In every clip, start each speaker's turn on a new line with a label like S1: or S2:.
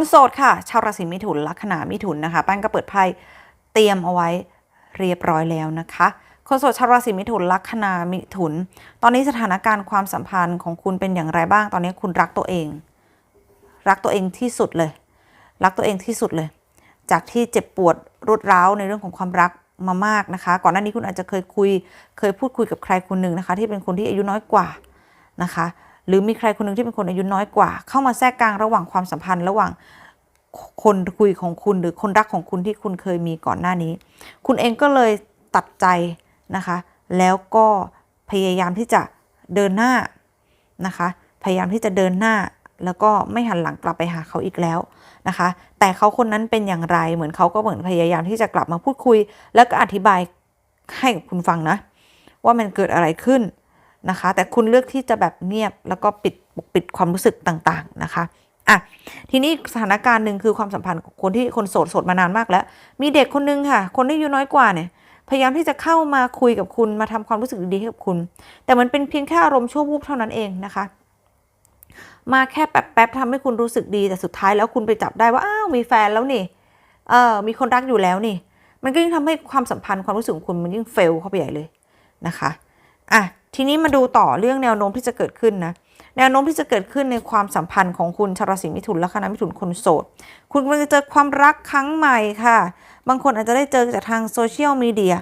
S1: คนโสดค่ะ ชาวราศีมิถุนลัคนามิถุนนะคะป้านก็เปิดไพ่เตรียมเอาไว้เรียบร้อยแล้วนะคะ คนโสดชาวราศีมิถุนลัคนามิถุน ตอนนี้สถานการณ์ความสัมพันธ์ของคุณเป็นอย่างไรบ้าง ตอนนี้คุณรักตัวเอง รักตัวเองที่สุดเลย รักตัวเองที่สุดเลย จากที่เจ็บปวดรุดร้าวในเรื่องของความรักมามากนะคะ ก่อนหน้านี้คุณอาจจะเคยคุย เคยพูดคุยกับใครคนหนึ่งนะคะ ที่เป็นคนที่อายุน้อยกว่านะคะ หรือมีใครคนหนึ่งที่เป็นคนอายุน้อยกว่า เข้ามาแทรกกลางระหว่างความสัมพันธ์ระหว่างคนคุยของคุณหรือคนรักของคุณที่คุณเคยมีก่อนหน้านี้ คุณเองก็เลยตัดใจนะคะ แล้วก็พยายามที่จะเดินหน้านะคะ พยายามที่จะเดินหน้าแล้วก็ไม่หันหลังกลับไปหาเขาอีกแล้วนะคะ แต่เขาคนนั้นเป็นอย่างไรเหมือนเขาก็เหมือนพยายามที่จะกลับมาพูดคุย แล้วก็อธิบายให้กับคุณฟังนะ ว่ามันเกิดอะไรขึ้น นะคะ แต่คุณเลือกที่จะแบบเงียบแล้วก็ปิดปกปิดความรู้สึกต่างๆนะคะอะทีนี้สถานการณ์หนึ่งคือความสัมพันธ์ของคนที่คนโสดโสดมานานมากแล้ว มีเด็กคนนึงค่ะ คนที่อายุน้อยกว่าเนี่ยพยายามที่จะเข้ามาคุยกับคุณมาทำความรู้สึกดีๆให้กับคุณ แต่มันเป็นเพียงแค่อารมณ์ชั่ววูบเท่านั้นเองนะคะ มาแค่แป๊บๆทำให้คุณรู้สึกดีแต่สุดท้ายแล้วคุณไปจับได้ว่าอ้าวมีแฟนแล้วนี่เออมีคนรักอยู่แล้วนี่ มันก็ยิ่งทำให้ความสัมพันธ์ความรู้สึกของคุณมันยิ่งเฟลเข้าไปใหญ่เลยนะคะอะ ทีนี้มาดูต่อเรื่องแนวโน้มที่จะเกิดขึ้นนะแนวโน้มที่จะเกิดขึ้นในความสัมพันธ์ของคุณชาวราศีมิถุนและคณะมิถุนคนโสด คุณกำลังจะเจอความรักครั้งใหม่ค่ะ บางคนอาจจะได้เจอจากทางโซเชียลมีเดีย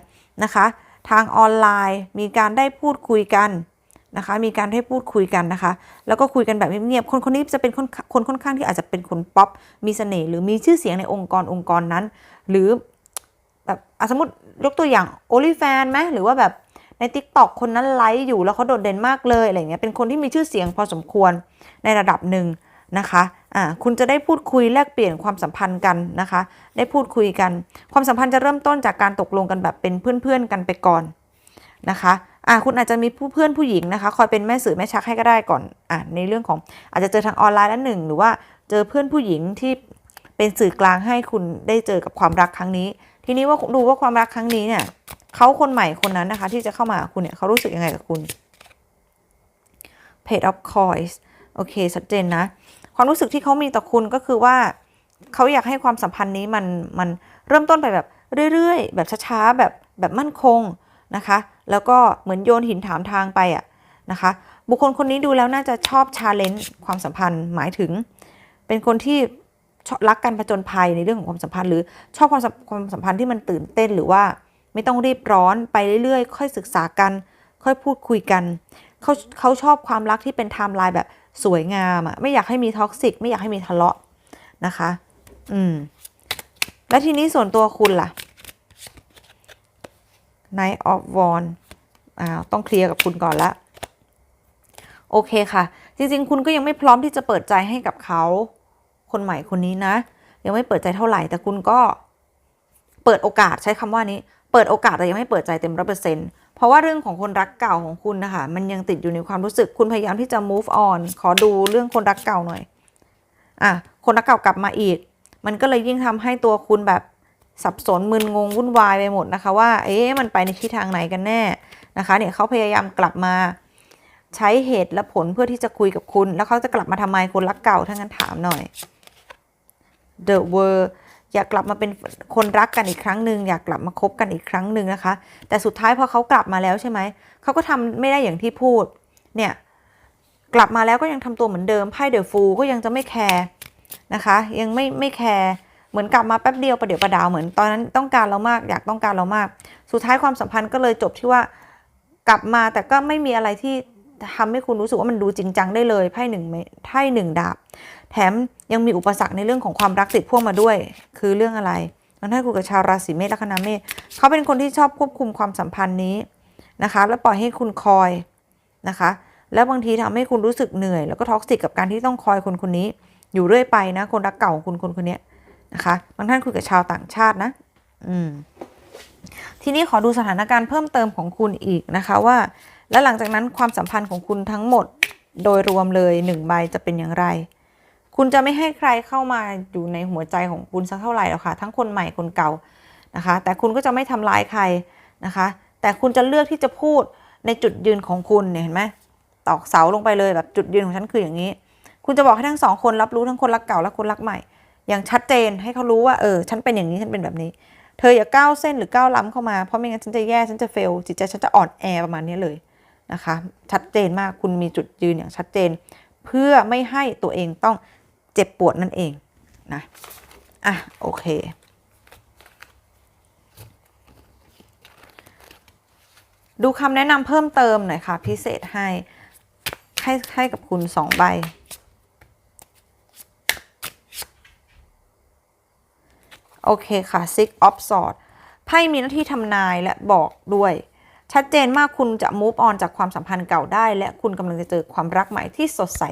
S1: นะคะ ทางออนไลน์ มีการได้พูดคุยกันนะคะ มีการให้พูดคุยกันนะคะ แล้วก็คุยกันแบบเงียบๆ คนคนนี้จะเป็นคนคนค่อนข้างที่อาจจะเป็นคนป๊อป มีเสน่ห์หรือมีชื่อเสียงในองค์กรองค์กรนั้น หรือแบบสมมติยกตัวอย่าง o n l y f a n ไหมหรือว่าแบบ ใน t ิ k t o k คนนั้นไลฟ์อยู่แล้วเขาโดดเด่นมากเลยอะไรเงี้ยเป็นคนที่มีชื่อเสียงพอสมควรในระดับหนึ่งนะคะอ่าคุณจะได้พูดคุยแลกเปลี่ยนความสัมพันธ์กันนะคะ ได้พูดคุยกัน ความสัมพันธ์จะเริ่มต้นจากการตกลงกันแบบเป็นเพื่อนๆกันไปก่อนนะคะอ่าคุณอาจจะมีผู้เพื่อนผู้หญิงนะคะ คอยเป็นแม่สื่อแม่ชักให้ก็ได้ก่อนอ่าในเรื่องของอาจจะเจอทางออนไลน์แล้วหนึ่งหรือว่าเจอเพื่อนผู้หญิงที่เป็นสื่อกลางให้คุณได้เจอกับความรักครั้งนี้ ทีนี้ว่าดูว่าความรักครั้งนี้เนี่ย เขาคนใหม่คนนั้นนะคะ ที่จะเข้ามาคุณเนี่ยเขารู้สึกยังไงกับคุณ Page of Coins โอเคชัดเจนนะ ความรู้สึกที่เขามีต่อคุณก็คือว่าเขาอยากให้ความสัมพันธ์นี้มันมันเริ่มต้นไปแบบเรื่อยๆ แบบช้าๆ แบบแบบมั่นคงนะคะ แล้วก็เหมือนโยนหินถามทางไปอะนะคะ บุคคลคนนี้ดูแล้วน่าจะชอบชาเลนจ์ความสัมพันธ์หมายถึง เป็นคนที่รักกันผจญภัยในเรื่องของความสัมพันธ์ หรือชอบความความสัมพันธ์ที่มันตื่นเต้นหรือว่า ไม่ต้องรีบร้อนไปเรื่อยๆ ค่อยศึกษากัน ค่อยพูดคุยกัน เขาเขาชอบความรักที่เป็นไทม์ไลน์แบบสวยงามอะไม่อยากให้มีท็อกซิกไม่อยากให้มีทะเลาะนะคะ อืม แล้วทีนี้ส่วนตัวคุณล่ะ Night of w a n อ้าวต้องเคลียร์กับคุณก่อนละโอเคค่ะ จริงๆ คุณก็ยังไม่พร้อมที่จะเปิดใจให้กับเขา คนใหม่คนนี้นะ ยังไม่เปิดใจเท่าไหร่ แต่คุณก็เปิดโอกาสใช้คำว่านี้ เปิดโอกาสแต่ยังไม่เปิดใจเต็มร้อยเปอร์เซ็นต์เพราะว่าเรื่องของคนรักเก่าของคุณนะคะ มันยังติดอยู่ในความรู้สึกคุณพยายามที่จะ move on ขอดูเรื่องคนรักเก่าหน่อยอะคนรักเก่ากลับมาอีก มันก็เลยยิ่งทำให้ตัวคุณแบบสับสนมึนงงวุ่นวายไปหมดนะคะ ว่า เอ๊ะมันไปในทิศทางไหนกันแน่นะคะ เนี่ยเขาพยายามกลับมาใช้เหตุและผลเพื่อที่จะคุยกับคุณ แล้วเขาจะกลับมาทำไมคนรักเก่าถ้างั้นถามหน่อย The World อยากกลับมาเป็นคนรักกันอีกครั้งหนึ่งอยากกลับมาคบกันอีกครั้งหนึ่งนะคะ แต่สุดท้ายพอเขากลับมาแล้วใช่ไหมเขาก็ทำไม่ได้อย่างที่พูดเนี่ยกลับมาแล้วก็ยังทำตัวเหมือนเดิมไพ่เดอะฟูก็ยังจะไม่แคร์นะคะ ยังไม่ไม่แคร์เหมือนกลับมาแป๊บเดียวประเดี๋ยวประดาวเหมือนตอนนั้นต้องการเรามาก อยากต้องการเรามาก สุดท้ายความสัมพันธ์ก็เลยจบที่ว่ากลับมาแต่ก็ไม่มีอะไรที่ ทำให้คุณรู้สึกว่ามันดูจริงจังได้เลยไพ่หนึ่งไพ่หนึ่งดาบ แถมยังมีอุปสรรคในเรื่องของความรักติดพ่วงมาด้วย คือเรื่องอะไรมันให้คุณกับชาวราศีเมษลัคนาเมษเขาเป็นคนที่ชอบควบคุมความสัมพันธ์นี้นะคะ แล้วปล่อยให้คุณคอยนะคะ แล้วบางทีทำให้คุณรู้สึกเหนื่อย แล้วก็ท็อกซิกกับการที่ต้องคอยคนคนนี้ อยู่เรื่อยไปนะ คนรักเก่าของคุณคนคนนี้นะคะบางท่านคุยกับชาวต่างชาตินะ อืมทีนี้ขอดูสถานการณ์เพิ่มเติมของคุณอีกนะคะว่า แล้วหลังจากนั้นความสัมพันธ์ของคุณทั้งหมดโดยรวมเลยหนึ่งใบจะเป็นอย่างไร คุณจะไม่ให้ใครเข้ามาอยู่ในหัวใจของคุณสักเท่าไหร่หรอกค่ะ ทั้งคนใหม่คนเก่านะคะ แต่คุณก็จะไม่ทำลายใครนะคะ แต่คุณจะเลือกที่จะพูดในจุดยืนของคุณเนี่ยเห็นไหมตอกเสาลงไปเลยแบบจุดยืนของฉันคืออย่างนี้ คุณจะบอกให้ทั้งสองคนรับรู้ทั้งคนรักเก่าและคนรักใหม่ อย่างชัดเจนให้เขารู้ว่าเออฉันเป็นอย่างนี้ฉันเป็นแบบนี้ เธออย่าก้าวเส้นหรือก้าวล้ำเข้ามาเพราะไม่งั้นฉันจะแย่ฉันจะเฟลจิตใจฉันจะอ่อนแอประมาณนี้เลย นะคะ ชัดเจนมากคุณมีจุดยืนอย่างชัดเจน เพื่อไม่ให้ตัวเองต้องเจ็บปวดนั่นเองนะอะโอเคดูคำแนะนำเพิ่มเติมหน่อยค่ะ พิเศษให้ให้ให้กับคุณสองใบ โอเคค่ะ Six of Swords ไพ่มีหน้าที่ทำนายและบอกด้วย ชัดเจนมากคุณจะ move on จากความสัมพันธ์เก่าได้ และคุณกำลังจะเจอความรักใหม่ที่สดใส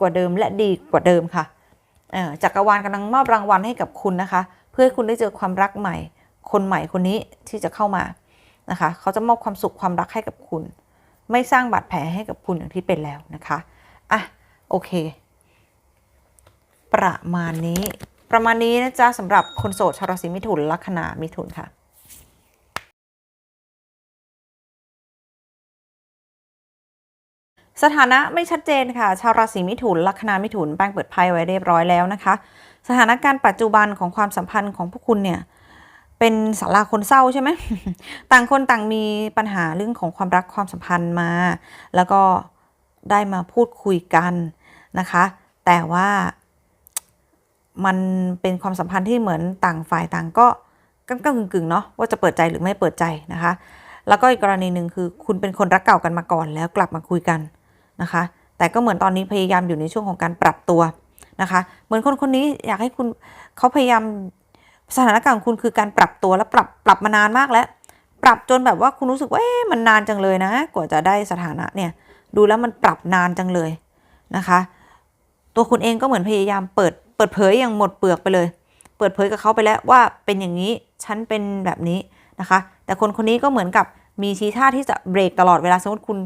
S1: กว่าเดิมและดีกว่าเดิมค่ะจักรวาลกำลังมอบรางวัลให้กับคุณนะคะ เพื่อให้คุณได้เจอความรักใหม่ คนใหม่คนนี้ที่จะเข้ามานะคะเขาจะมอบความสุขความรักให้กับคุณ ไม่สร้างบาดแผลให้กับคุณอย่างที่เป็นแล้วนะคะอะโอเค ประมาณนี้ ประมาณนี้นะจ๊ะสำหรับคนโสดชาวราศีมิถุนลัคนามิถุนค่ะ สถานะไม่ชัดเจนค่ะ ชาวราศีมิถุน ลัคนามิถุนแป้งเปิดไพ่ไว้เรียบร้อยแล้วนะคะ สถานการณ์ปัจจุบันของความสัมพันธ์ของพวกคุณเนี่ยเป็นสาราคนเศร้าใช่ไหมต่างคนต่างมีปัญหาเรื่องของความรักความสัมพันธ์มา แล้วก็ได้มาพูดคุยกันนะคะ แต่ว่ามันเป็นความสัมพันธ์ที่เหมือนต่างฝ่ายต่างก็ก้ำกึ่งๆเนาะว่าจะเปิดใจหรือไม่เปิดใจนะคะ แล้วก็อีกกรณีหนึ่งคือ คุณเป็นคนรักเก่ากันมาก่อนแล้วกลับมาคุยกัน นะคะ แต่ก็เหมือนตอนนี้พยายามอยู่ในช่วงของการปรับตัวนะคะ เหมือนคนคนนี้อยากให้คุณเขาพยายามสถานการณ์ของคุณคือการปรับตัวและปรับปรับมานานมากแล้ว ปรับจนแบบว่าคุณรู้สึกว่าเอ๊ะมันนานจังเลยนะ กว่าจะได้สถานะเนี่ย ดูแล้วมันปรับนานจังเลยนะคะ ตัวคุณเองก็เหมือนพยายามเปิดเปิดเผยอย่างหมดเปลือกไปเลย เปิดเผยกับเขาไปแล้วว่าเป็นอย่างนี้ฉันเป็นแบบนี้นะคะ แต่คนคนนี้ก็เหมือนกับมีทีท่าที่จะเบรกตลอดเวลาสมมติคุณ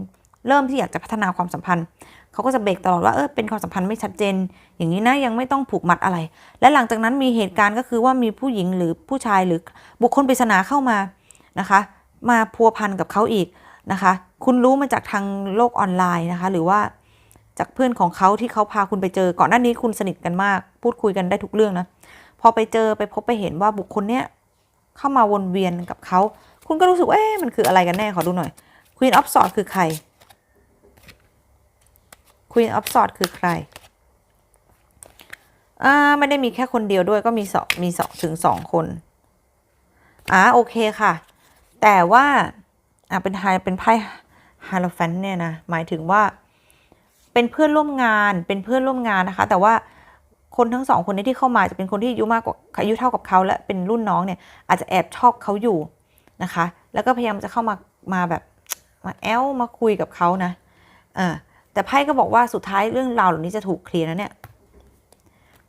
S1: เริ่มที่อยากจะพัฒนาความสัมพันธ์ เขาก็จะเบรกตลอดว่าเออเป็นความสัมพันธ์ไม่ชัดเจน อย่างนี้นะยังไม่ต้องผูกมัดอะไร และหลังจากนั้นมีเหตุการณ์ก็คือว่ามีผู้หญิงหรือผู้ชายหรือบุคคลปริศนาเข้ามานะคะ มาพัวพันกับเขาอีกนะคะ คุณรู้มาจากทางโลกออนไลน์นะคะ หรือว่าจากเพื่อนของเขาที่เขาพาคุณไปเจอก่อนหน้านี้คุณสนิทกันมาก พูดคุยกันได้ทุกเรื่องนะพอไปเจอไปพบไปเห็นว่าบุคคลเนี้ยเข้ามาวนเวียนกับเขา คุณก็รู้สึกเอ๊ะมันคืออะไรกันแน่ขอดูหน่อย Queen of Swords คือใคร Queen of Swords คือใครอ่าไม่ได้มีแค่คนเดียวด้วยก็มีสองมีสองถึงสองคนอ่าโอเคค่ะ แต่ว่าอ่าเป็นไฮเป็นไพ่ฮาโลแฟนเนี่ยนะหมายถึงว่า เป็นเพื่อนร่วมงานเป็นเพื่อนร่วมงานนะคะ แต่ว่าคนทั้งสองคนนี้ที่เข้ามาจะเป็นคนที่อายุมากกว่าอายุเท่ากับเขาและเป็นรุ่นน้องเนี่ยอาจจะแอบชอบเขาอยู่นะคะ แล้วก็พยายามจะเข้ามามาแบบมาแอลมาคุยกับเขานะอ่า แต่ไพ่ก็บอกว่าสุดท้ายเรื่องราวเหล่านี้จะถูกเคลียร์นะเนี่ย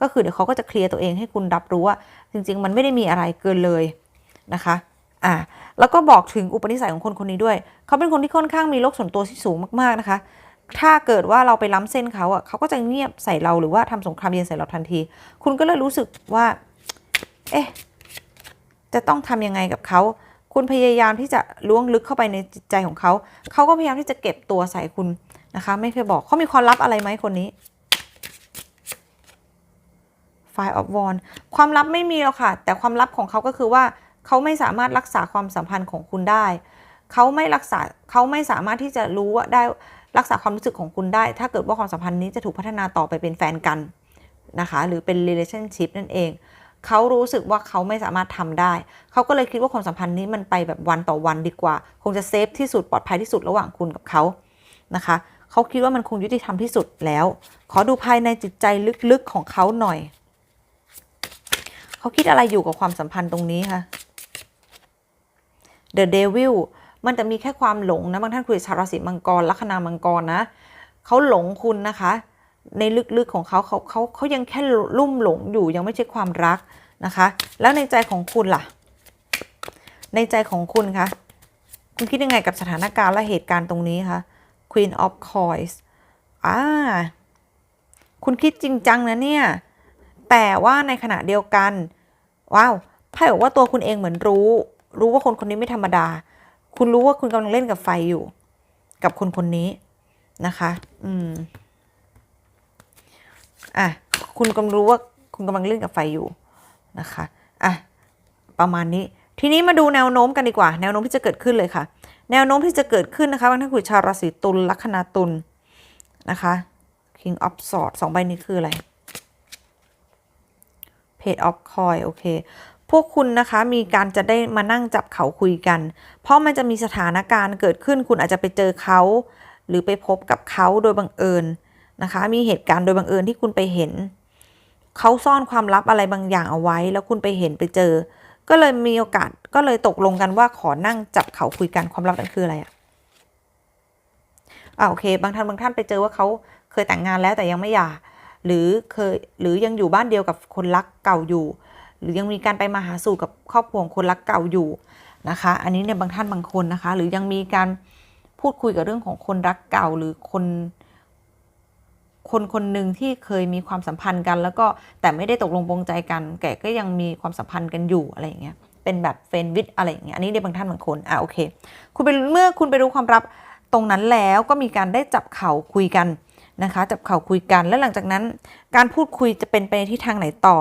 S1: ก็คือเดี๋ยวเขาก็จะเคลียร์ตัวเองให้คุณรับรู้ว่า จริง ๆ มันไม่ได้มีอะไรเกินเลยนะคะ อ่า แล้วก็บอกถึงอุปนิสัยของคนคนนี้ด้วย เขาเป็นคนที่ค่อนข้างมีโลกส่วนตัวที่สูงมากๆนะคะ ถ้าเกิดว่าเราไปล้ำเส้นเขาอะเขาก็จะเงียบใส่เราหรือว่าทำสงครามเย็นใส่เราทันที คุณก็เลยรู้สึกว่า เอ๊ะ จะต้องทำยังไงกับเขาคุณพยายามที่จะล้วงลึกเข้าไปในจิตใจของเขา เขาก็พยายามที่จะเก็บตัวใส่คุณ นะคะ ไม่เคยบอกเขามีความลับอะไรไหมคนนี้ Fire of w a n d ความลับไม่มีหรอกค่ะ แต่ความลับของเขาก็คือว่าเขาไม่สามารถรักษาความสัมพันธ์ของคุณได้ เขาไม่รักษาเขาไม่สามารถที่จะรู้ว่าได้รักษาความรู้สึกของคุณได้ ถ้าเกิดว่าความสัมพันธ์นี้จะถูกพัฒนาต่อไปเป็นแฟนกันนะคะ หรือเป็น relationship นั่นเอง เขารู้สึกว่าเขาไม่สามารถทำได้ เขาก็เลยคิดว่าความสัมพันธ์นี้มันไปแบบวันต่อวันดีกว่า คงจะเซฟที่สุดปลอดภัยที่สุดระหว่างคุณกับเขานะคะ เขาคิดว่ามันคงยุติธรรมที่สุดแล้ว ขอดูภายในจิตใจลึกๆของเขาหน่อย เขาคิดอะไรอยู่กับความสัมพันธ์ตรงนี้คะ The Devil มันจะมีแค่ความหลงนะบางท่านคุยชาวราศีมังกรลัคนามังกรนะเขาหลงคุณนะคะ ในลึกๆของเขาเขาเขาเขายังแค่ลุ่มหลงอยู่ยังไม่ใช่ความรักนะคะ แล้วในใจของคุณล่ะ ในใจของคุณคะคุณคิดยังไงกับสถานการณ์และเหตุการณ์ตรงนี้คะ Queen of Coins อ่า คุณคิดจริงจังนะเนี่ย แต่ว่าในขณะเดียวกัน ว้าวไพ่บอกว่าตัวคุณเองเหมือนรู้ รู้ว่าคนคนนี้ไม่ธรรมดา คุณรู้ว่าคุณกำลังเล่นกับไฟอยู่ กับคนคนนี้นะคะ อืม อะ คุณกำลังรู้ว่าคุณกำลังเล่นกับไฟอยู่นะคะ อะ ประมาณนี้ ทีนี้มาดูแนวโน้มกันดีกว่า แนวโน้มที่จะเกิดขึ้นเลยค่ะ แนวโน้มที่จะเกิดขึ้นนะคะบางท่านคุยชาวราศีตุลลัคนาตุลนะคะ King of Swords สองใบนี้คืออะไร Page of Coin โอเค พวกคุณนะคะมีการจะได้มานั่งจับเขาคุยกัน เพราะมันจะมีสถานการณ์เกิดขึ้นคุณอาจจะไปเจอเขา หรือไปพบกับเขาโดยบังเอิญนะคะ มีเหตุการณ์โดยบังเอิญที่คุณไปเห็น เขาซ่อนความลับอะไรบางอย่างเอาไว้ แล้วคุณไปเห็นไปเจอ ก็เลยมีโอกาสก็เลยตกลงกันว่าขอนั่งจับเขาคุยกันความลับนั้นคืออะไรอะอ่าโอเค บางท่านบางท่านไปเจอว่าเขาเคยแต่งงานแล้วแต่ยังไม่หย่า หรือเคยหรือยังอยู่บ้านเดียวกับคนรักเก่าอยู่ หรือยังมีการไปมาหาสู่กับครอบครัวคนรักเก่าอยู่นะคะ อันนี้เนี่ยบางท่านบางคนนะคะ หรือยังมีการพูดคุยกับเรื่องของคนรักเก่าหรือคน คนคนหนึ่งที่เคยมีความสัมพันธ์กัน แล้วก็แต่ไม่ได้ตกลงปรงใจกัน แกก็ยังมีความสัมพันธ์กันอยู่อะไรอย่างเงี้ยเป็นแบบเฟนวิดอะไรอย่างเงี้ยอันนี้ในบางท่านบางคนอะโอเค คุณไปเมื่อคุณไปรู้ความลับตรงนั้นแล้วก็มีการได้จับเข่าคุยกันนะคะจับเข่าคุยกันแล้วหลังจากนั้น การพูดคุยจะเป็นไปในทิศทางไหนต่อ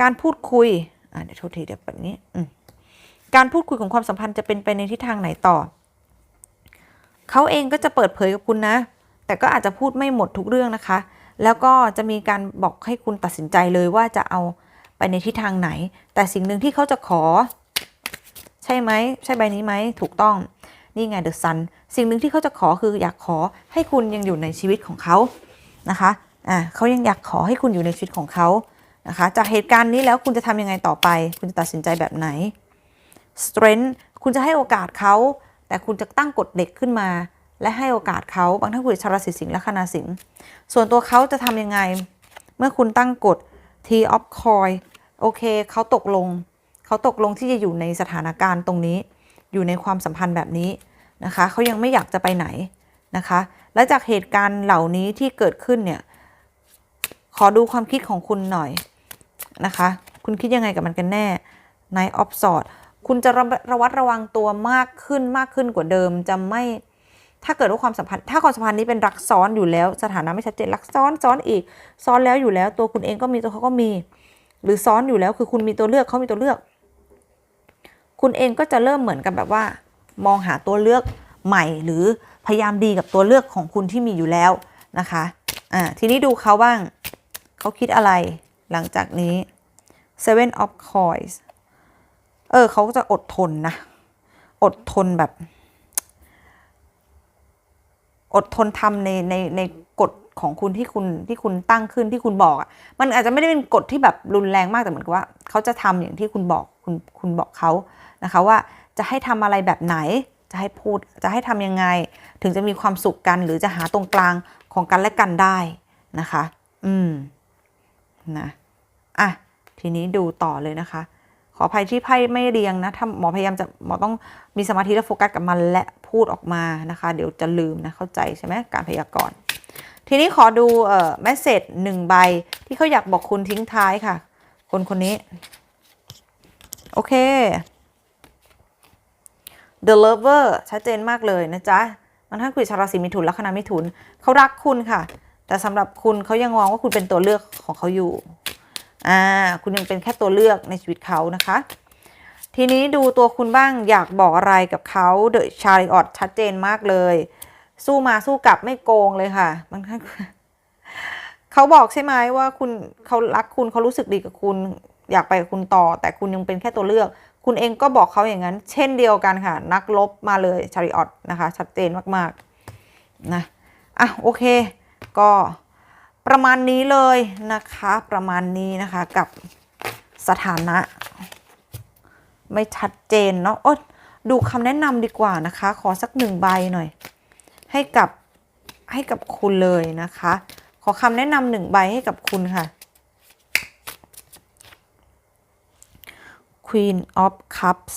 S1: การพูดคุยอะเดี๋ยวโทษทีเดี๋ยวแบบนี้อืการพูดคุยของความสัมพันธ์จะเป็นไปในทิศทางไหนต่อเขาเองก็จะเปิดเผยกับคุณนะ แต่ก็อาจจะพูดไม่หมดทุกเรื่องนะคะ แล้วก็จะมีการบอกให้คุณตัดสินใจเลยว่าจะเอาไปในทิศทางไหน แต่สิ่งหนึ่งที่เขาจะขอ ใช่ไหม ใช่ใบนี้ไหม ถูกต้อง นี่ไงเดอะซัน สิ่งหนึ่งที่เขาจะขอคืออยากขอให้คุณยังอยู่ในชีวิตของเขา นะคะ อ่าเขายังอยากขอให้คุณอยู่ในชีวิตของเขา นะคะ จากเหตุการณ์นี้แล้วคุณจะทำยังไงต่อไป คุณจะตัดสินใจแบบไหน strength คุณจะให้โอกาสเขา แต่คุณจะตั้งกฎเด็กขึ้นมา และให้โอกาสเขาบางท่านคุยชราศีสิงห์และคณาสิงห์ส่วนตัวเขาจะทำยังไง เมื่อคุณตั้งกฎ T of Coin โอเคเขาตกลง เขาตกลงที่จะอยู่ในสถานการณ์ตรงนี้ อยู่ในความสัมพันธ์แบบนี้นะคะเขายังไม่อยากจะไปไหนนะคะ และจากเหตุการณ์เหล่านี้ที่เกิดขึ้นเนี่ย ขอดูความคิดของคุณหน่อยนะคะ คุณคิดยังไงกับมันกันแน่ Night of Swords คุณจะระระวัดระวังตัวมากขึ้นมากขึ้นกว่าเดิมจะไม่ ถ้าเกิดว่าความสัมพันธ์ถ้าความสัมพันธ์นี้เป็นรักซ้อนอยู่แล้ว สถานะไม่ชัดเจนรักซ้อนซ้อนอีก ซ้อนแล้วอยู่แล้ว ตัวคุณเองก็มีตัวเขาก็มี หรือซ้อนอยู่แล้วคือคุณมีตัวเลือกเขามีตัวเลือก คุณเองก็จะเริ่มเหมือนกับแบบว่า มองหาตัวเลือกใหม่ หรือพยายามดีกับตัวเลือกของคุณที่มีอยู่แล้วนะคะอ่าทีนี้ดูเขาบ้างเขาคิดอะไรหลังจากนี้ Seven of Coins เออเขาก็จะอดทนนะ อดทนแบบ อดทนทำในในในกฎของคุณที่คุณที่คุณตั้งขึ้นที่คุณบอกอะ่ะมันอาจจะไม่ได้เป็นกฎที่แบบรุนแรงมากแต่เหมือนกับว่าเขาจะทำอย่างที่คุณบอกคุณคุณบอกเขานะคะว่าจะให้ทำอะไรแบบไหนจะให้พูดจะให้ทำยังไง ถึงจะมีความสุขกัน หรือจะหาตรงกลางของกันและกันได้นะคะ อืมนะอะทีนี้ดูต่อเลยนะคะ ขออภัยที่ไพ่ไม่เรียงนะถ้าหมอพยายามจะหมอต้องมีสมาธิและโฟกัสกับมันและพูดออกมานะคะ เดี๋ยวจะลืมนะเข้าใจใช่ไหมการพยากรณ์ทีนี้ขอดูเอ่อแมสเซจหนึ่งใบที่เขาอยากบอกคุณทิ้งท้ายค่ะ คนคนนี้ โอเค The Lover ชัดเจนมากเลยนะจ๊ะบางท่านคุยชาวราศีมิถุนลัคนามิถุนเขารักคุณค่ะ แต่สำหรับคุณเขายังมองว่าคุณเป็นตัวเลือกของเขาอยู่ อ่าคุณยังเป็นแค่ตัวเลือกในชีวิตเขานะคะ ทีนี้ดูตัวคุณบ้างอยากบอกอะไรกับเขาเดอะชาริออตชัดเจนมากเลย สู้มาสู้กลับไม่โกงเลยค่ะบางท่านเขาบอกใช่ไหมว่าคุณเขารักคุณเขารู้สึกดีกับคุณ อยากไปกับคุณต่อ แต่คุณยังเป็นแค่ตัวเลือก คุณเองก็บอกเขาอย่างนั้น เช่นเดียวกันค่ะ นักลบมาเลยชาริออตนะคะ ชัดเจนมากๆนะอะโอเค ก็ ประมาณนี้เลยนะคะ ประมาณนี้นะคะกับสถานะ ไม่ชัดเจนเนาะโอ๊ดูคำแนะนำดีกว่านะคะ ขอสักหนึ่งใบหน่อย ให้กับให้กับคุณเลยนะคะ ขอคำแนะนำหนึ่งใบให้กับคุณค่ะ Queen of Cups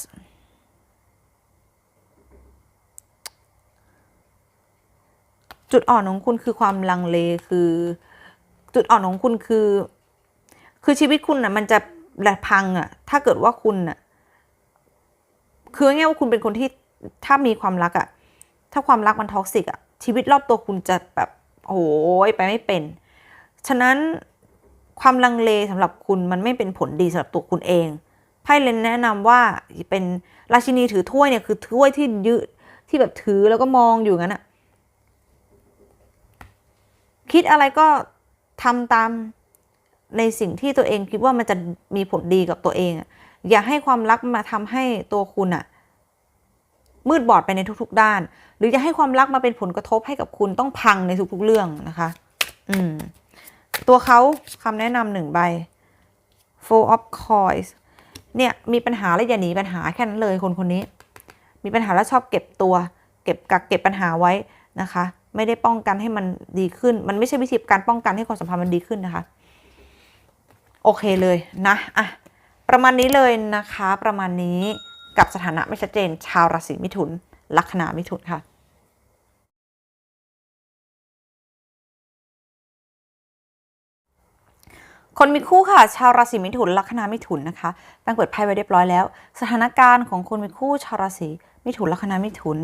S1: จุดอ่อนของคุณคือความลังเลคือ จุดอ่อนของคุณคือ คือชีวิตคุณน่ะ มันจะแหละพังอะ ถ้าเกิดว่าคุณน่ะ คือง่ายว่าคุณเป็นคนที่ถ้ามีความรักอะ ถ้าความรักมันท็อกซิกอะ ชีวิตรอบตัวคุณจะแบบโอ้ยไปไม่เป็น ฉะนั้นความลังเลสำหรับคุณมันไม่เป็นผลดีสำหรับตัวคุณเองไพ่เลนแนะนำว่าเป็นราชินีถือถ้วยเนี่ยคือถ้วยที่ยืดที่แบบถือแล้วก็มองอยู่งั้นอะคิดอะไรก็ ทำตามในสิ่งที่ตัวเองคิดว่ามันจะมีผลดีกับตัวเองอะอย่าให้ความรักมาทำให้ตัวคุณอะมืดบอดไปในทุก ๆ ด้าน หรือจะให้ความรักมาเป็นผลกระทบให้กับคุณต้องพังในทุก ๆ เรื่องนะคะ อืม ตัวเขาคำแนะนำหนึ่งใบ four of coins เนี่ยมีปัญหาแล้วอย่าหนีปัญหาแค่นั้นเลยคนคนนี้ มีปัญหาแล้วชอบเก็บตัว เก็บกักเก็บปัญหาไว้นะคะ ไม่ได้ป้องกันให้มันดีขึ้น มันไม่ใช่วิธีการป้องกันให้ความสัมพันธ์มันดีขึ้นนะคะ โอเคเลยนะอะประมาณนี้เลยนะคะ ประมาณนี้กับสถานะไม่ชัดเจน ชาวราศีมิถุน ลัคนามิถุนค่ะคนมีคู่ค่ะ ชาวราศีมิถุนลัคนามิถุนนะคะ ตั้งเปิดไพ่ไว้เรียบร้อยแล้ว สถานการณ์ของคนมีคู่ชาวราศีมิถุนลัคนามิถุน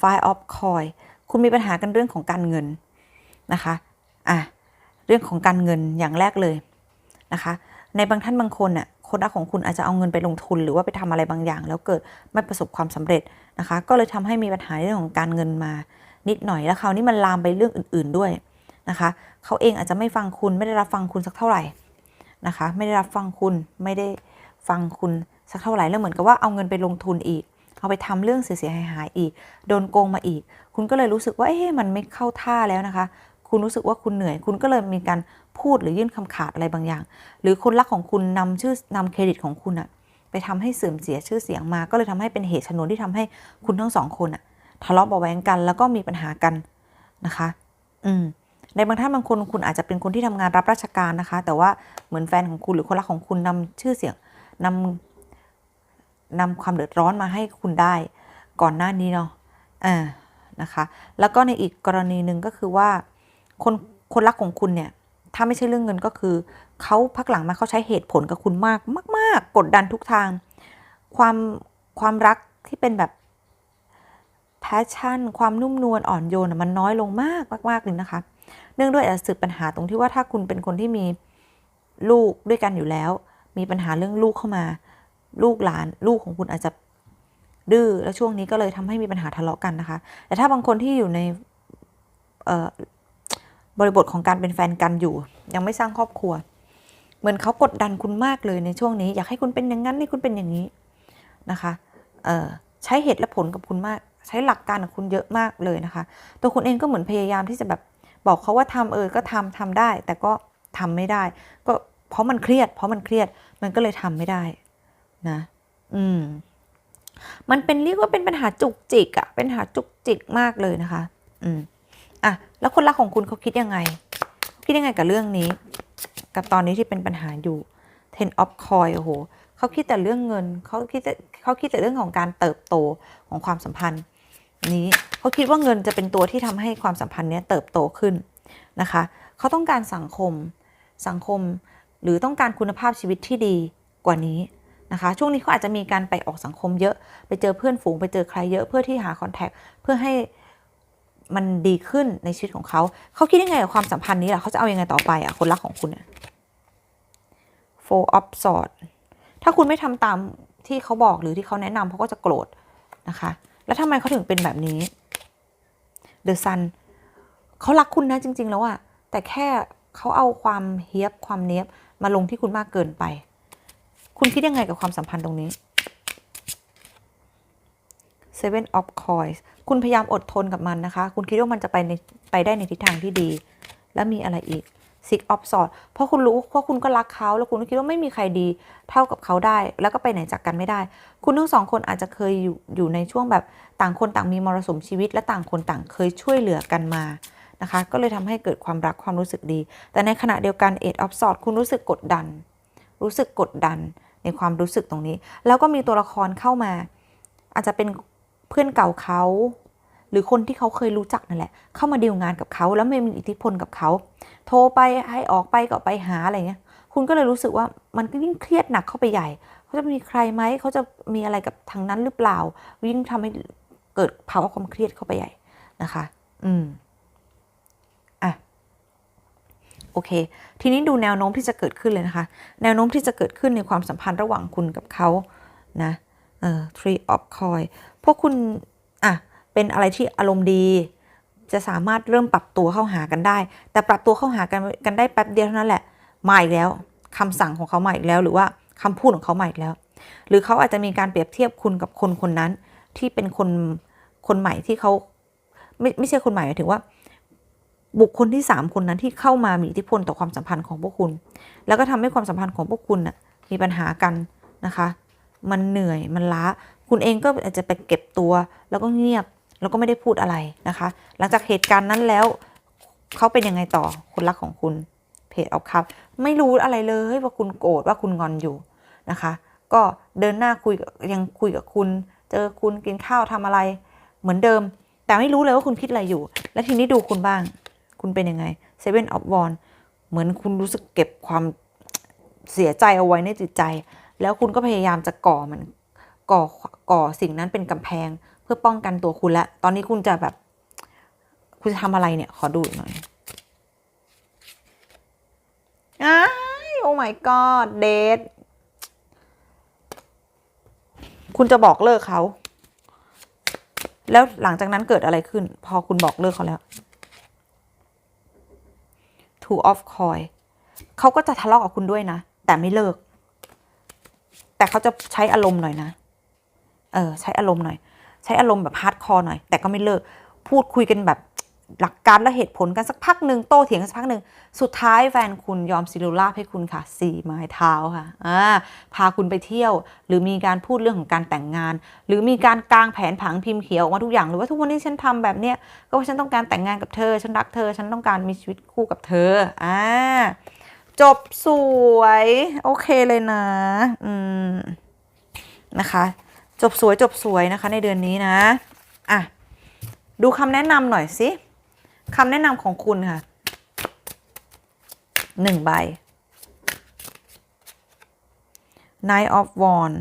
S1: Five of Coin คุณมีปัญหากันเรื่องของการเงินนะคะอะเรื่องของการเงินอย่างแรกเลยนะคะ ในบางท่านบางคนน่ะคนรักของคุณอาจจะเอาเงินไปลงทุนหรือว่าไปทำอะไรบางอย่าง แล้วเกิดไม่ประสบความสำเร็จนะคะ ก็เลยทำให้มีปัญหาเรื่องของการเงินมานิดหน่อยแล้วคราวนี้มันลามไปเรื่องอื่น ๆด้วยนะคะเขาเองอาจจะไม่ฟังคุณไม่ได้รับฟังคุณสักเท่าไหร่นะคะ ไม่ได้รับฟังคุณไม่ได้ฟังคุณสักเท่าไหร่แล้วเหมือนกับว่าเอาเงินไปลงทุนอีก เอาไปทำเรื่องเสียหายอีก โดนโกงมาอีก คุณก็เลยรู้สึกว่าเอ๊ะมันไม่เข้าท่าแล้วนะคะ คุณรู้สึกว่าคุณเหนื่อย คุณก็เลยมีการพูดหรือยื่นคำขาดอะไรบางอย่าง หรือคนรักของคุณนำชื่อนำเครดิตของคุณอะไปทำให้เสื่อมเสียชื่อเสียงมา ก็เลยทำให้เป็นเหตุชนวนที่ทำให้คุณทั้งสองคนอะทะเลาะเบาะแวงกัน แล้วก็มีปัญหากันนะคะ อืมในบางท่านบางคนคุณอาจจะเป็นคนที่ทำงานรับราชการนะคะ แต่ว่าเหมือนแฟนของคุณหรือคนรักของคุณนำชื่อเสียงนำ นำความเดือดร้อนมาให้คุณได้ ก่อนหน้านี้เนาะอ่านะคะ แล้วก็ในอีกกรณีหนึ่งก็คือว่า คนคนรักของคุณเนี่ยถ้าไม่ใช่เรื่องเงินก็คือเขาพักหลังมาเขาใช้เหตุผลกับคุณมากมาก ๆ กดดันทุกทาง ความความรักที่เป็นแบบแพชชั่น ความนุ่มนวลอ่อนโยนมันน้อยลงมากมากๆเลยนะคะ เนื่องด้วยอาจจะสืบปัญหาตรงที่ว่าถ้าคุณเป็นคนที่มีลูกด้วยกันอยู่แล้ว มีปัญหาเรื่องลูกเข้ามา ลูกหลานลูกของคุณอาจจะดื้อแล้วช่วงนี้ก็เลยทำให้มีปัญหาทะเลาะกันนะคะ แต่ถ้าบางคนที่อยู่ในบริบทของการเป็นแฟนกันอยู่ ยังไม่สร้างครอบครัว เหมือนเขากดดันคุณมากเลยในช่วงนี้ อยากให้คุณเป็นอย่างนั้นให้คุณเป็นอย่างนี้นะคะใช้เหตุและผลกับคุณมาก ใช้หลักการกับคุณเยอะมากเลยนะคะ ตัวคุณเองก็เหมือนพยายามที่จะแบบบอกเขาว่าทำเออก็ทำทำได้ แต่ก็ทำไม่ได้ ก็เพราะมันเครียด เพราะมันเครียดมันก็เลยทำไม่ได้ นะ อืม มันเป็นเรียกว่าเป็นปัญหาจุกจิกอะเป็นปัญหาจุกจิกมากเลยนะคะ อืมอะแล้วคนรักของคุณเขาคิดยังไง คิดยังไงกับเรื่องนี้ กับตอนนี้ที่เป็นปัญหาอยู่ ten of coin โอ้โหเขาคิดแต่เรื่องเงินเขาคิดแต่เขาคิดแต่เรื่องของการเติบโตของความสัมพันธ์ นี้เขาคิดว่าเงินจะเป็นตัวที่ทำให้ความสัมพันธ์นี้เติบโตขึ้นนะคะเขาต้องการสังคมสังคมหรือต้องการคุณภาพชีวิตที่ดีกว่านี้ นะคะ ช่วงนี้เขาอาจจะมีการไปออกสังคมเยอะ ไปเจอเพื่อนฝูงไปเจอใครเยอะเพื่อที่หาคอนแทคเพื่อให้มันดีขึ้นในชีวิตของเขา เขาคิดยังไงกับความสัมพันธ์นี้ล่ะเขาจะเอายังไงต่อไปอะคนรักของคุณเนี่ย four of swords ถ้าคุณไม่ทำตามที่เขาบอกหรือที่เขาแนะนำเขาก็จะโกรธนะคะ แล้วทำไมเขาถึงเป็นแบบนี้ The Sun เขารักคุณนะจริง ๆ แล้วอะแต่แค่เขาเอาความเฮียบความเนี้ยบมาลงที่คุณมากเกินไป คุณคิดยังไงกับความสัมพันธ์ตรงนี้ Seven of Coins คุณพยายามอดทนกับมันนะคะ คุณคิดว่ามันจะไปในไปได้ในทิศทางที่ดี แล้วมีอะไรอีก Six of Swords เพราะคุณรู้เพราะคุณก็รักเขาแล้วคุณก็คิดว่าไม่มีใครดีเท่ากับเขาได้ แล้วก็ไปไหนจากกันไม่ได้ คุณทั้งสองคนอาจจะเคยอยู่อยู่ในช่วงแบบต่างคนต่างมีมรสุมชีวิต และต่างคนต่างเคยช่วยเหลือกันมานะคะ ก็เลยทำให้เกิดความรักความรู้สึกดี แต่ในขณะเดียวกัน Eight of Swords คุณรู้สึกกดดัน รู้สึกกดดัน ในความรู้สึกตรงนี้ แล้วก็มีตัวละครเข้ามา อาจจะเป็นเพื่อนเก่าเขา หรือคนที่เขาเคยรู้จักนั่นแหละ เข้ามาดีลงานกับเขาแล้วไม่มีอิทธิพลกับเขา โทรไปให้ออกไปก็ไปหาอะไรเงี้ย คุณก็เลยรู้สึกว่ามันก็ยิ่งเครียดหนักเข้าไปใหญ่ เขาจะมีใครไหม เขาจะมีอะไรกับทางนั้นหรือเปล่า ยิ่งทำให้เกิดภาวะความเครียดเข้าไปใหญ่นะคะ อืม อะ โอเค ทีนี้ดูแนวโน้มที่จะเกิดขึ้นเลยนะคะ แนวโน้มที่จะเกิดขึ้นในความสัมพันธ์ระหว่างคุณกับเขานะเอ่อ three of coin พวกคุณอะเป็นอะไรที่อารมณ์ดี จะสามารถเริ่มปรับตัวเข้าหากันได้ แต่ปรับตัวเข้าหากันกันได้แป๊บเดียวเท่านั้นแหละมาอีกแล้วคำสั่งของเขามาอีกแล้ว หรือว่าคำพูดของเขามาอีกแล้ว หรือเขาอาจจะมีการเปรียบเทียบคุณกับคนคนนั้น ที่เป็นคนคนใหม่ที่เขาไม่ไม่ใช่คนใหม่หมายถึงว่า บุคคลที่สามคนนั้นที่เข้ามามีอิทธิพลต่อความสัมพันธ์ของพวกคุณ แล้วก็ทำให้ความสัมพันธ์ของพวกคุณน่ะมีปัญหากันนะคะ มันเหนื่อยมันล้า คุณเองก็อาจจะไปเก็บตัว แล้วก็เงียบแล้วก็ไม่ได้พูดอะไรนะคะ หลังจากเหตุการณ์นั้นแล้วเขาเป็นยังไงต่อคนรักของคุณเพจเอาครับ ไม่รู้อะไรเลยว่าคุณโกรธว่าคุณงอนอยู่นะคะ ก็เดินหน้าคุยยังคุยกับคุณ เจอคุณกินข้าวทำอะไรเหมือนเดิม แต่ไม่รู้เลยว่าคุณคิดอะไรอยู่ และทีนี้ดูคุณบ้าง คุณเป็นยังไงเซเว่นออฟวอนเหมือนคุณรู้สึกเก็บความเสียใจเอาไว้ในจิตใจ แล้วคุณก็พยายามจะก่อมันก่อก่อสิ่งนั้นเป็นกำแพงเพื่อป้องกันตัวคุณละ ตอนนี้คุณจะแบบ คุณจะทำอะไรเนี่ย ขอดูหน่อยอ้าโอ้ my god เดทคุณจะบอกเลิกเขา แล้วหลังจากนั้นเกิดอะไรขึ้น พอคุณบอกเลิกเขาแล้ว two of coin เขาก็จะทะเลาะกับคุณด้วยนะ แต่ไม่เลิก แต่เขาจะใช้อารมณ์หน่อยนะ เออ ใช้อารมณ์หน่อย ใช้อารมณ์แบบฮาร์ดคอร์หน่อย แต่ก็ไม่เลิก พูดคุยกันแบบ หลักการและเหตุผลกันสักพักหนึ่งโต้เถียงกันสักพักหนึ่งสุดท้ายแฟนคุณยอมซิลูลาให้คุณค่ะสี่ไม้เท้าค่ะอ่าพาคุณไปเที่ยว หรือมีการพูดเรื่องของการแต่งงาน หรือมีการกางแผนผังพิมพ์เขียวออกมาทุกอย่างหรือว่าทุกวันนี้ฉันทำแบบเนี้ยก็เพราะฉันต้องการแต่งงานกับเธอ ฉันรักเธอ ฉันต้องการมีชีวิตคู่กับเธออ่าจบสวยโอเคเลยนะอืมนะคะ จบสวยจบสวยนะคะในเดือนนี้นะอะดูคำแนะนำหน่อยสิ คำแนะนำของคุณค่ะหนึ่งใบ Night of Wands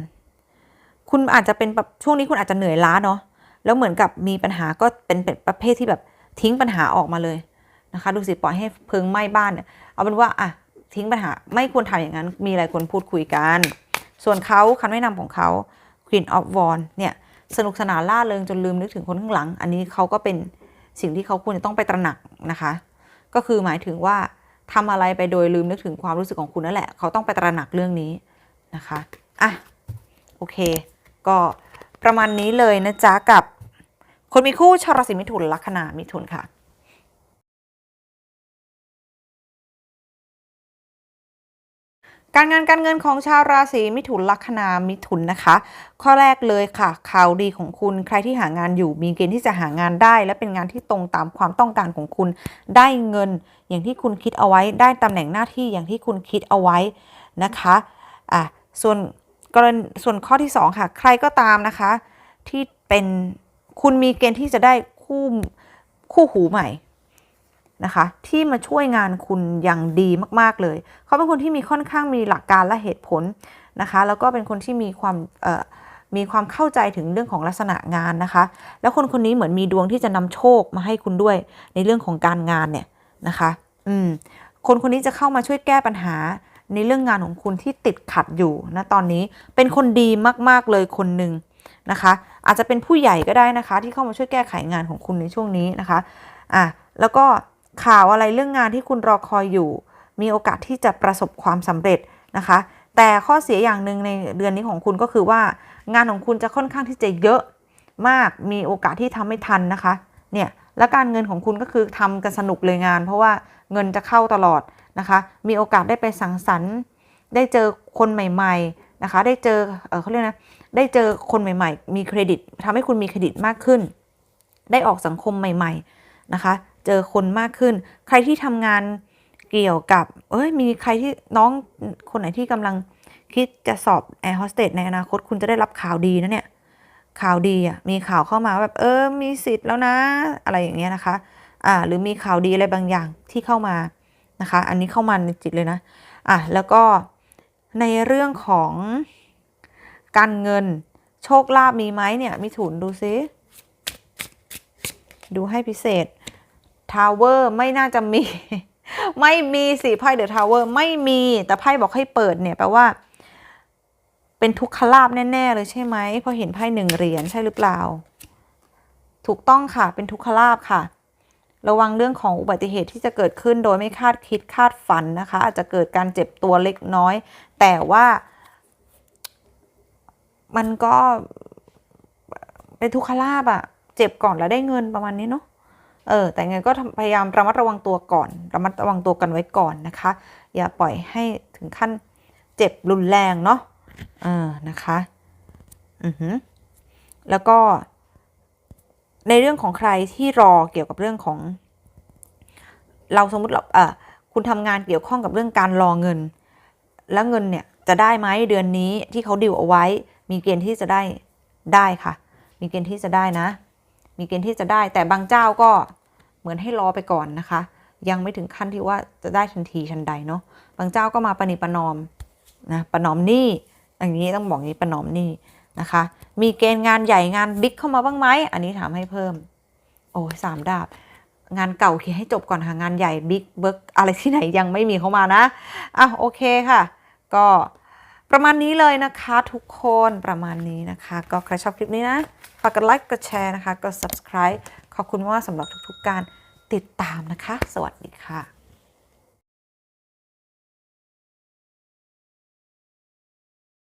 S1: คุณอาจจะเป็นแบบช่วงนี้คุณอาจจะเหนื่อยล้าเนาะแล้วเหมือนกับมีปัญหาก็เป็นเป็นประเภทที่แบบทิ้งปัญหาออกมาเลยนะคะ ดูสิปล่อยให้เพลิงไหม้บ้านเนี่ยเอาเป็นว่าอะทิ้งปัญหาไม่ควรทำอย่างนั้น มีอะไรควรพูดคุยกัน ส่วนเขาคำแนะนำของเขา Queen of Wands เนี่ยสนุกสนานล่าเริงจนลืมนึกถึงคนข้างหลัง อันนี้เขาก็เป็น สิ่งที่เขาควรจะต้องไปตระหนักนะคะ ก็คือหมายถึงว่าทำอะไรไปโดยลืมนึกถึงความรู้สึกของคุณนั่นแหละ เขาต้องไปตระหนักเรื่องนี้นะคะอะโอเค ก็ประมาณนี้เลยนะจ๊ะกับคนมีคู่ชาวราศีมิถุนลัคนามิถุนค่ะ การงานการเงินของชาวราศีมิถุนลัคนามิถุนนะคะ ข้อแรกเลยค่ะข่าวดีของคุณใครที่หางานอยู่มีเกณฑ์ที่จะหางานได้ และเป็นงานที่ตรงตามความต้องการของคุณ ได้เงินอย่างที่คุณคิดเอาไว้ ได้ตำแหน่งหน้าที่อย่างที่คุณคิดเอาไว้นะคะอะส่วนกรณีส่วนข้อที่ 2 ค่ะ ใครก็ตามนะคะ ที่เป็นคุณมีเกณฑ์ที่จะได้คู่คู่หูใหม่ นะคะ ที่มาช่วยงานคุณอย่างดีมาก ๆ เลย เขาเป็นคนที่มีค่อนข้างมีหลักการและเหตุผลนะคะ แล้วก็เป็นคนที่มีความมีความเข้าใจถึงเรื่องของลักษณะงานนะคะ แล้วคนคนนี้เหมือนมีดวงที่จะนำโชคมาให้คุณด้วยในเรื่องของการงานเนี่ยนะคะ อืม คนคนนี้จะเข้ามาช่วยแก้ปัญหาในเรื่องงานของคุณที่ติดขัดอยู่นะตอนนี้เป็นคนดีมากๆเลยคนหนึ่งนะคะ อาจจะเป็นผู้ใหญ่ก็ได้นะคะ ที่เข้ามาช่วยแก้ไขงานของคุณในช่วงนี้นะคะ อะแล้วก็ ข่าวอะไรเรื่องงานที่คุณรอคอยอยู่ มีโอกาสที่จะประสบความสำเร็จนะคะ แต่ข้อเสียอย่างหนึ่งในเดือนนี้ของคุณก็คือว่า งานของคุณจะค่อนข้างที่จะเยอะมากมีโอกาสที่ทำไม่ทันนะคะเนี่ยและการเงินของคุณก็คือทำกันสนุกเลยงาน เพราะว่าเงินจะเข้าตลอดนะคะ มีโอกาสได้ไปสังสรรค์ ได้เจอคนใหม่ ๆนะคะ ได้เจอเออเขาเรียกนะได้เจอคนใหม่ ๆ มีเครดิตทำให้คุณมีเครดิตมากขึ้น ได้ออกสังคมใหม่ ๆนะคะ เจอคนมากขึ้น ใครที่ทำงานเกี่ยวกับ เอ้ย มีใครที่น้องคนไหนที่กำลังคิดจะสอบแอร์โฮสเตสในอนาคตคุณจะได้รับข่าวดีนะเนี่ย ข่าวดีอะ มีข่าวเข้ามาแบบเออ มีสิทธิ์แล้วนะ อะไรอย่างเงี้ยนะคะ อ่า หรือมีข่าวดีอะไรบางอย่างที่เข้ามานะคะ อันนี้เข้ามาในจิตเลยนะ อะ แล้วก็ในเรื่องของการเงินโชคลาภมีไหมเนี่ยมีถุนดูซิ ดูให้พิเศษ ทาวเวอร์ไม่น่าจะมี ไม่มีสิไพ่เดอะทาวเวอร์ไม่มี แต่ไพ่บอกให้เปิดเนี่ยแปลว่า เป็นทุกขลาบแน่ ๆ เลยใช่ไหมพราะเห็นไพ่หนึ่งเหรียญใช่หรือเปล่า ถูกต้องค่ะ เป็นทุกขลาบค่ะ ระวังเรื่องของอุบัติเหตุที่จะเกิดขึ้นโดยไม่คาดคิดคาดฝันนะคะ อาจจะเกิดการเจ็บตัวเล็กน้อย แต่ว่า มันก็เป็นทุกขลาบอะเจ็บก่อนแล้วได้เงินประมาณนี้เนาะ เออแต่ไงก็พยายามระมัดระวังตัวก่อน ระมัดระวังตัวกันไว้ก่อนนะคะ อย่าปล่อยให้ถึงขั้นเจ็บรุนแรงเนาะเออนะคะอือหือแล้วก็ ในเรื่องของใครที่รอเกี่ยวกับเรื่องของ เราสมมติเราเออคุณทำงานเกี่ยวข้องกับเรื่องการรอเงิน แล้วเงินเนี่ยจะได้ไหมเดือนนี้ที่เขาดิวเอาไว้ มีเกณฑ์ที่จะได้ได้ค่ะ มีเกณฑ์ที่จะได้นะ มีเกณฑ์ที่จะได้ แต่บางเจ้าก็ เหมือนให้รอไปก่อนนะคะ ยังไม่ถึงขั้นที่ว่าจะได้ทันทีทันใดเนาะบางเจ้าก็มาปณิปนอมนะปนอมหนี้อย่างนี้ต้องบอกอย่างนี้ปนอมหนี้นะคะ มีเกณฑ์งานใหญ่งานบิ๊กเข้ามาบ้างไหมอันนี้ถามให้เพิ่ม โอ้สามดาบงานเก่าเคลียร์ให้จบก่อนหางานใหญ่บิ๊กเบิร์กอะไรที่ไหนยังไม่มีเข้ามานะอะโอเคค่ะ ก็ประมาณนี้เลยนะคะทุกคนประมาณนี้นะคะ ก็ใครชอบคลิปนี้นะฝากกดไลค์กดแชร์นะคะกด subscribe ขอบคุณมากสำหรับทุกๆการติดตามนะคะ สวัสดีค่ะ